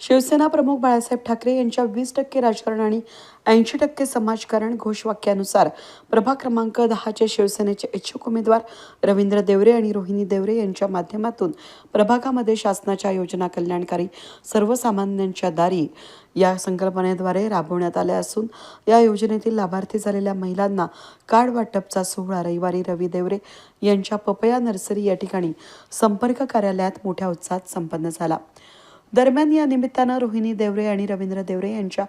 शिवसेना प्रमुख बाळासाहेब ठाकरे यांच्या वीस टक्के राजकारण आणि ऐंशी टक्के समाजकारण घोषवाक्यानुसार प्रभाग क्रमांक दहाचे शिवसेनेचे इच्छुक उमेदवार रवींद्र देवरे आणि रोहिणी देवरे यांच्या माध्यमातून प्रभागामध्ये शासनाच्या योजना कल्याणकारी सर्वसामान्यांच्या दारी या संकल्पनेद्वारे राबवण्यात आल्या असून या योजनेतील लाभार्थी झालेल्या महिलांना कार्ड वाटपचा सोहळा रविवारी रवी देवरे यांच्या पपया नर्सरी या ठिकाणी संपर्क कार्यालयात मोठ्या उत्साहात संपन्न झाला. दरम्यान या निमित्तानं रोहिणी देवरे आणि रवींद्र देवरे यांच्या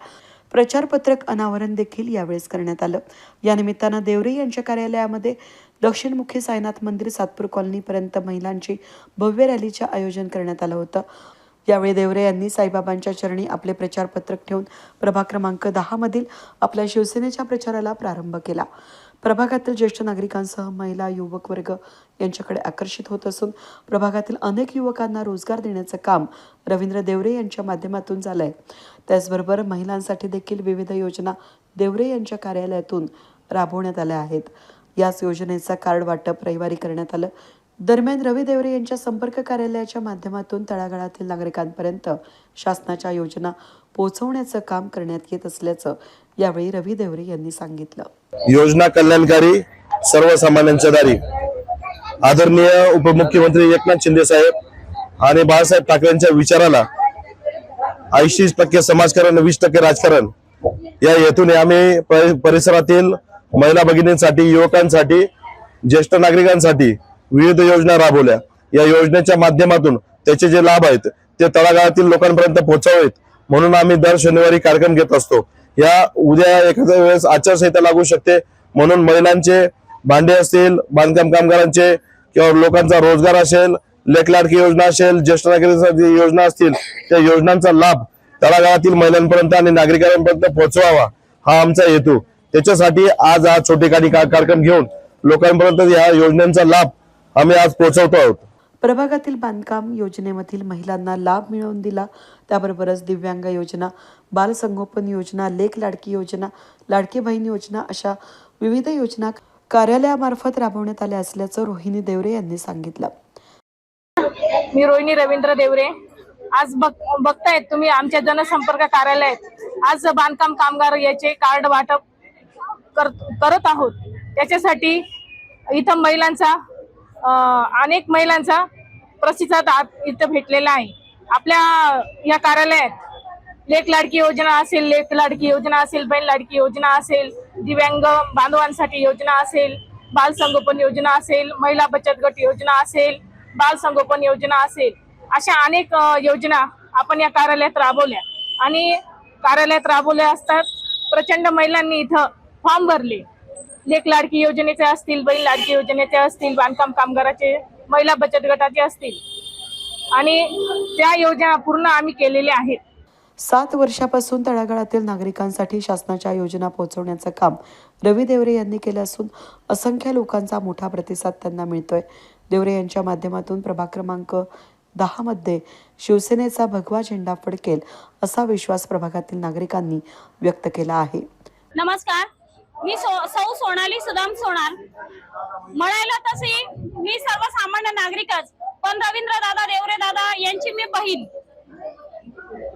प्रचारपत्रक अनावरण देखील यावेळेस करण्यात आलं. या निमित्तानं देवरे यांच्या कार्यालयामध्ये दक्षिणमुखी साईनाथ मंदिर सातपूर कॉलनीपर्यंत महिलांची भव्य रॅलीचे आयोजन करण्यात आलं होतं. यावेळी देवरे यांनी साईबाबांच्या चरणी आपले प्रचारपत्रक ठेवून प्रभाग क्रमांक दहा मधील आपल्या शिवसेनेच्या प्रचाराला प्रारंभ केला. प्रभागातील ज्येष्ठ नागरिकांसह महिला युवक वर्ग यांच्याकडे आकर्षित होत असून प्रभागातील अनेक युवकांना रोजगार देण्याचं काम रवींद्र देवरे यांच्या माध्यमातून झालं आहे त्याचबरोबर महिलांसाठी देखील विविध योजना देवरे यांच्या कार्यालयातून राबवण्यात आल्या आहेत. याच योजनेचा कार्ड वाटप रविवारी करण्यात आलं. दरम्यान रवी देवरे यांच्या संपर्क कार्यालयाच्या माध्यमातून तळागाळातील नागरिकांपर्यंत शासनाच्या योजना पोहोचवण्याचं काम करण्यात येत असल्याचं यावेळी रवी देवरे यांनी सांगितलं. योजना कल्याणकारी सर्वसामान्यांच्या दारी. आदरणीय उपमुख्यमंत्री एकनाथ शिंदे साहेब आणि बाळासाहेब ठाकरेंच्या विचाराला ऐंशी टक्के समाजकारण वीस टक्के राजकारण या हेतूने आम्ही परिसरातील महिला भगिनींसाठी युवकांसाठी ज्येष्ठ नागरिकांसाठी विविध योजना राबवल्या. या योजनेच्या माध्यमातून त्याचे जे लाभ आहेत ते तळागाळातील लोकांपर्यंत पोहोचावेत. म्हणून आम्ही दर शनिवारी कार्यक्रम घेत असतो. या उद्या एखाद्या वेळेस आचारसंहिता लागू शकते. म्हणून महिलांचे भांडे असतील बांधकाम कामगारांचे किंवा लोकांचा रोजगार असेल लेखलाडकी योजना असेल ज्येष्ठ नागरिकांसाठी योजना असतील त्या योजनांचा लाभ तळागाळातील महिलांपर्यंत आणि नागरिकांपर्यंत पोहोचवावा हा आमचा हेतू. त्याच्यासाठी आज हा छोटेखानी का- कार्यक्रम घेऊन लोकांपर्यंत या योजनांचा लाभ आम्ही आज पोहोचवतो आहोत. प्रभागातील बांधकाम योजनेमधील महिलांना लाभ मिळवून दिला. त्याबरोबरच दिव्यांग योजना बालसंगोपन योजना लेख लाडकी योजना लाडकी बहीण योजना अशा विविध योजना कार्यालयामार्फत राबवण्यात आल्या असल्याचं रोहिणी देवरे यांनी सांगितलं. मी रोहिणी रवींद्र देवरे. आज बघ बघतायत तुम्ही आमच्या जनसंपर्क कार्यालयात. आज बांधकाम कामगार याचे कार्ड वाटप करत आहोत. त्याच्यासाठी इथं महिलांचा अनेक महिलांचा प्रतिसाद इथं भेटलेला आहे. आपल्या या कार्यालयात लेख लाडकी योजना असेल लेख लाडकी योजना असेल बहीण लाडकी योजना असेल दिव्यांग बांधवांसाठी योजना असेल बाल संगोपन योजना असेल महिला बचत गट योजना असेल बाल संगोपन योजना असेल अशा अनेक योजना आपण या कार्यालयात राबवल्या. आणि कार्यालयात राबवल्या असतात प्रचंड महिलांनी इथं फॉर्म भरले. लेख लाडकी योजनेचे असतील बहीण लाडकी योजनेचे असतील बांधकाम कामगाराचे महिला बचत गटाचे असतील. आणि त्या योजना पूर्ण आम्ही केलेल्या आहेत. सात वर्षापासून तळागाळातील नागरिकांसाठी शासनाच्या योजना पोहोचवण्याचं काम रवी देवरे यांनी केलं असून असंख्य लोकांचा मोठा प्रतिसाद त्यांना मिळतोय. देवरे यांच्या माध्यमातून प्रभाग क्रमांक दहा मध्ये शिवसेनेचा भगवा झेंडा फडकेल असा विश्वास प्रभागातील नागरिकांनी व्यक्त केला आहे. नमस्कार. मी सो सौ सोनाली सुदाम सोनार. म्हणायला तशी मी सर्वसामान्य नागरिकच पण रवींद्र दादा देवरे दादा यांची मी बहीण.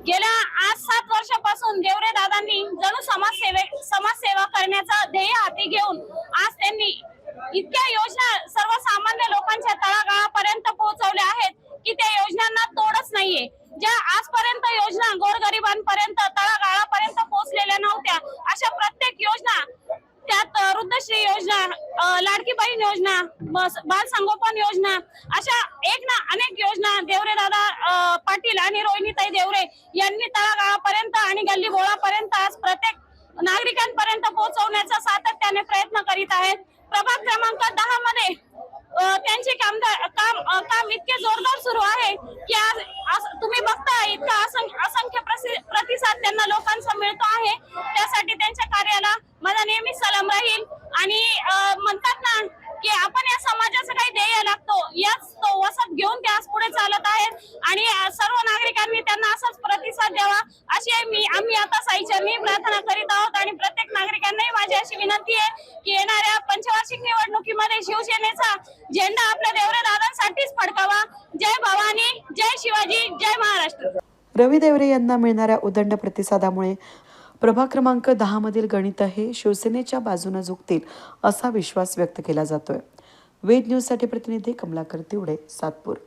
गेल्या आज सात वर्षापासून देवरे दादांनी जणू समाजसेवे समाजसेवा करण्याचा ध्येय हाती घेऊन आज त्यांनी इतक्या योजना सर्वसामान्य लोकांच्या तळागाळापर्यंत पोहोचवल्या आहेत की त्या योजनांना तोडच नाहीये ज्या आजपर्यंत योजना गोरगरिबांपर्यंत तळागाळापर्यंत पोहोचलेल्या नव्हत्या अशा प्रत्येक योजना त्यात अ, वृद्धश्री योजना अ, लाडकी बहीण योजना बाल संगोपन योजना अशा एक ना अनेक योजना देवरे दादा पाटील आणि रोहिणीताई देवरे यांनी तळागाळापर्यंत आणि गल्ली बोळापर्यंत आज प्रत्येक नागरिकांपर्यंत पोहोचवण्याचा सातत्याने प्रयत्न करीत आहेत. प्रभाग क्रमांक दहा मध्ये त्यांचे काम काम इतके जोरदार सुरू आहे की आज तुम्ही बघता इतका असंख्य असंख्य प्रतिसाद त्यांना लोकांचा मिळतो आहे. त्यासाठी त्यांच्या कार्याला माझा नेहमीच सलाम राहील. आणि म्हणतात ना की आपण या समाजाचं काही ध्येय लागतो याच तो वसत घेऊन ते आज पुढे चालत आहेत. आणि सर्व नागरिकांनी त्यांना असाच प्रतिसाद द्यावा अशी मी आम्ही आता साईचरणी प्रार्थना करीत आहोत. आणि प्रत्येक नागरिकांनाही माझी अशी विनंती आहे की येणाऱ्या पंचवार्षिक निवडणुकीमध्ये शिवसेनेचा झेंडा आपल्या देवरे दादांसाठीच फडकावा. जय भवानी जय शिवाजी जय महाराष्ट्र. रवी देवरे यांना मिळणाऱ्या उदंड प्रतिसादामुळे प्रभाग क्रमांक दहामधील गणित हे शिवसेनेच्या बाजूने झुकतील असा विश्वास व्यक्त केला जातोय. वेद न्यूजसाठी प्रतिनिधी कमलाकर तिवडे सातपूर.